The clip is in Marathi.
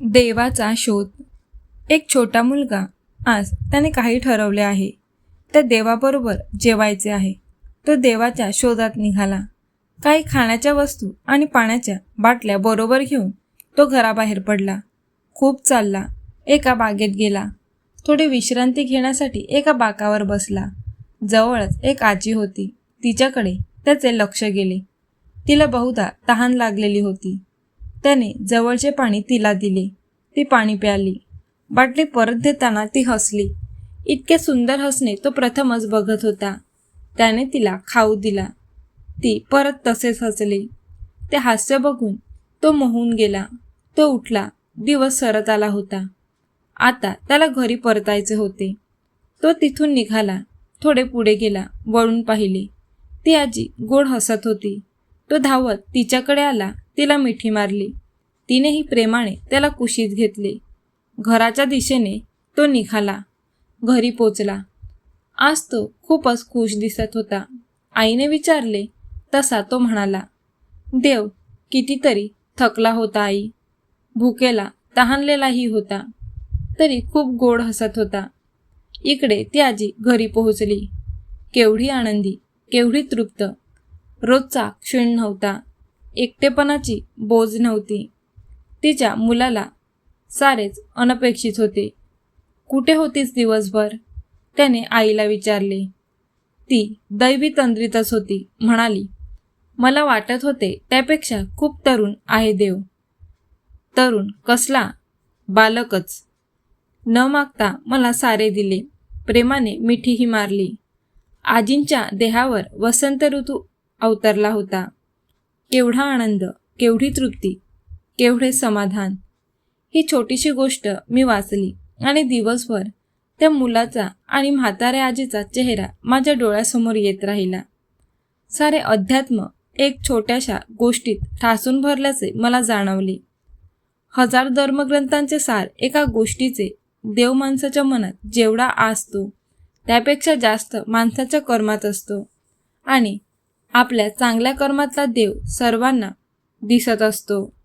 देवाचा शोध. एक छोटा मुलगा आज त्याने काही ठरवले आहे. त्या देवाबरोबर जेवायचे आहे. तो देवाच्या शोधात निघाला. काही खाण्याच्या वस्तू आणि पाण्याच्या बाटल्या बरोबर घेऊन तो घराबाहेर पडला. खूप चालला. एका बागेत गेला. थोडी विश्रांती घेण्यासाठी एका बाकावर बसला. जवळच एक आजी होती. तिच्याकडे त्याचे लक्ष गेले. तिला बहुधा तहान लागलेली होती. त्याने जवळचे पाणी तिला दिले. ती पाणी प्याली. बाटली परत देताना ती हसली. इतके सुंदर हसणे तो प्रथमच बघत होता. त्याने तिला खाऊ दिला. ती परत तसेच हसली. ते हास्य बघून तो मोहून गेला. तो उठला. दिवस सरत आला होता. आता त्याला घरी परतायचे होते. तो तिथून निघाला. थोडे पुढे गेला. वळून पाहिले. ती आजी गोड हसत होती. तो धावत तिच्याकडे आला. तिला मिठी मारली. तिनेही प्रेमाने त्याला कुशीत घेतले. घराच्या दिशेने तो निघाला. घरी पोचला. आज तो खूपच खुश दिसत होता. आईने विचारले तसा तो म्हणाला देव कितीतरी थकला होता आई. भुकेला तहानलेलाही होता. तरी खूप गोड हसत होता. इकडे ती आजी घरी पोहोचली. केवढी आनंदी केवढी तृप्त. रोजचा क्षीण नव्हता. एकटेपणाची बोज नव्हती. तिच्या मुलाला सारेच अनपेक्षित होते. कुठे होतीस दिवसभर? त्याने आईला विचारले. ती दैवी तंद्रीतच होती. म्हणाली मला वाटत होते त्यापेक्षा खूप तरुण आहे देव. तरुण कसला? बालकच. न मागता मला सारे दिले. प्रेमाने मिठीही मारली. आजींच्या देहावर वसंत ऋतू अवतरला होता. केवढा आनंद केवढी तृप्ती केवढे समाधान. ही छोटीशी गोष्ट मी वाचली आणि दिवसभर त्या मुलाचा आणि म्हाताऱ्या आजीचा चेहरा माझ्या डोळ्यासमोर येत राहिला. सारे अध्यात्म एक छोट्याशा गोष्टीत ठासून भरल्याचे मला जाणवले. हजार धर्मग्रंथांचे सार एका गोष्टीचे देव माणसाच्या मनात जेवढा असतो त्यापेक्षा जास्त माणसाच्या कर्मात असतो. आणि आपल्या चांगल्या कर्मातला देव सर्वांना दिसत असतो.